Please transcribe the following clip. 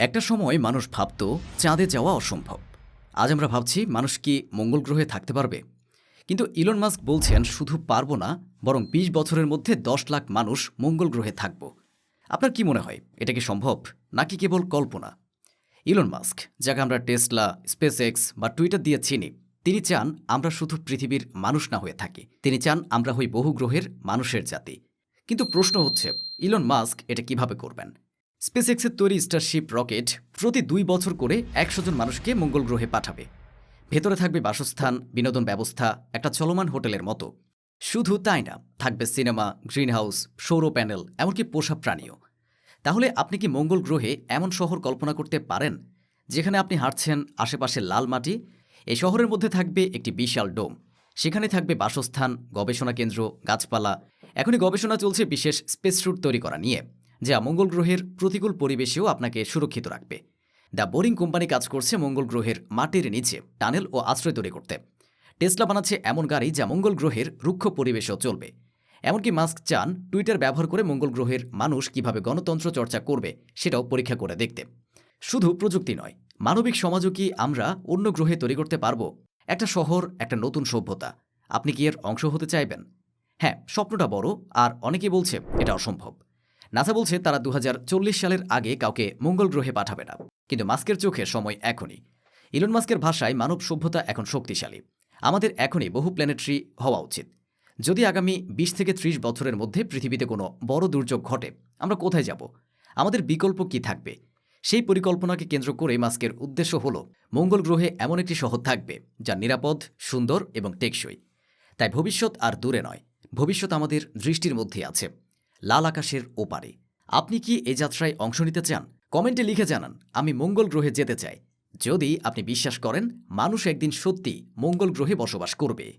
একটা সময় মানুষ ভাবত চাঁদে যাওয়া অসম্ভব। আজ আমরা ভাবছি মানুষ কি মঙ্গল গ্রহে থাকতে পারবে? কিন্তু ইলন মাস্ক বলছেন, শুধু পারব না, বরং ২০ বছরের মধ্যে দশ লাখ মানুষ মঙ্গল গ্রহে থাকব। আপনার কি মনে হয়, এটা কি সম্ভব, নাকি কেবল কল্পনা? ইলন মাস্ক, যাকে আমরা টেসলা স্পেস এক্স বা টুইটার দিয়ে চিনি, তিনি চান আমরা শুধু পৃথিবীর মানুষ না হয়ে থাকি। তিনি চান আমরা হই বহু গ্রহের মানুষের জাতি। কিন্তু প্রশ্ন হচ্ছে, ইলন মাস্ক এটা কীভাবে করবেন? স্পেসএক্সের তৈরি স্টারশিপ রকেট প্রতি দুই বছর করে একশো জন মানুষকে মঙ্গল গ্রহে পাঠাবে। ভেতরে থাকবে বাসস্থান, বিনোদন ব্যবস্থা, একটা চলমান হোটেলের মতো। শুধু তাই না, থাকবে সিনেমা, গ্রিনহাউস, সৌর প্যানেল, এমনকি পোষা প্রাণীও। তাহলে আপনি কি মঙ্গল গ্রহে এমন শহর কল্পনা করতে পারেন, যেখানে আপনি হাঁটছেন আশেপাশে লাল মাটি? এই শহরের মধ্যে থাকবে একটি বিশাল ডোম। সেখানে থাকবে বাসস্থান, গবেষণা কেন্দ্র, গাছপালা। এখনই গবেষণা চলছে বিশেষ স্পেস স্যুট তৈরি করা নিয়ে। যা মঙ্গল গ্রহের প্রতিকূল পরিবেশেও আপনাকে সুরক্ষিত রাখবে। দ্য বোরিং কোম্পানি কাজ করছে মঙ্গল গ্রহের মাটির নিচে, টানেল ও আশ্রয় তৈরি করতে। টেসলা বানাচ্ছে এমন গাড়ি যা মঙ্গল গ্রহের রুক্ষ পরিবেশেও চলবে। এমনকি মাস্ক চান, টুইটার ব্যবহার করে মঙ্গল গ্রহের মানুষ কীভাবে গণতন্ত্র চর্চা করবে সেটাও পরীক্ষা করে দেখতে। শুধু প্রযুক্তি নয়, মানবিক সমাজও কি আমরা অন্য গ্রহে তৈরি করতে পারব? একটা শহর, একটা নতুন সভ্যতা, আপনি কি এর অংশ হতে চাইবেন? হ্যাঁ স্বপ্নটা বড়, আর অনেকে বলছে এটা অসম্ভব। নাসা বলছে তারা দু হাজার চল্লিশ সালের আগে কাউকে মঙ্গল গ্রহে পাঠাবে না। কিন্তু মাস্কের চোখে সময় এখনই। ইলন মাস্কের ভাষায় মানব সভ্যতা এখন শক্তিশালী। আমাদের এখনই বহু প্ল্যানেটরি হওয়া উচিত। যদি আগামী বিশ থেকে ত্রিশ বছরের মধ্যে পৃথিবীতে কোনো বড় দুর্যোগ ঘটে, আমরা কোথায় যাব? আমাদের বিকল্প কি থাকবে? সেই পরিকল্পনাকে কেন্দ্র করে মাস্কের উদ্দেশ্য হল, মঙ্গল গ্রহে এমন একটি শহর থাকবে, যা নিরাপদ, সুন্দর এবং টেকসই। তাই ভবিষ্যৎ আর দূরে নয়, ভবিষ্যৎ আমাদের দৃষ্টির মধ্যে আছে। লাল আকাশের ওপারে। আপনি কি এ যাত্রায় অংশ নিতে চান? কমেন্টে লিখে জানান, আমি মঙ্গল গ্রহে যেতে চাই। যদি আপনি বিশ্বাস করেন, মানুষ একদিন সত্যি মঙ্গল গ্রহে বসবাস করবে।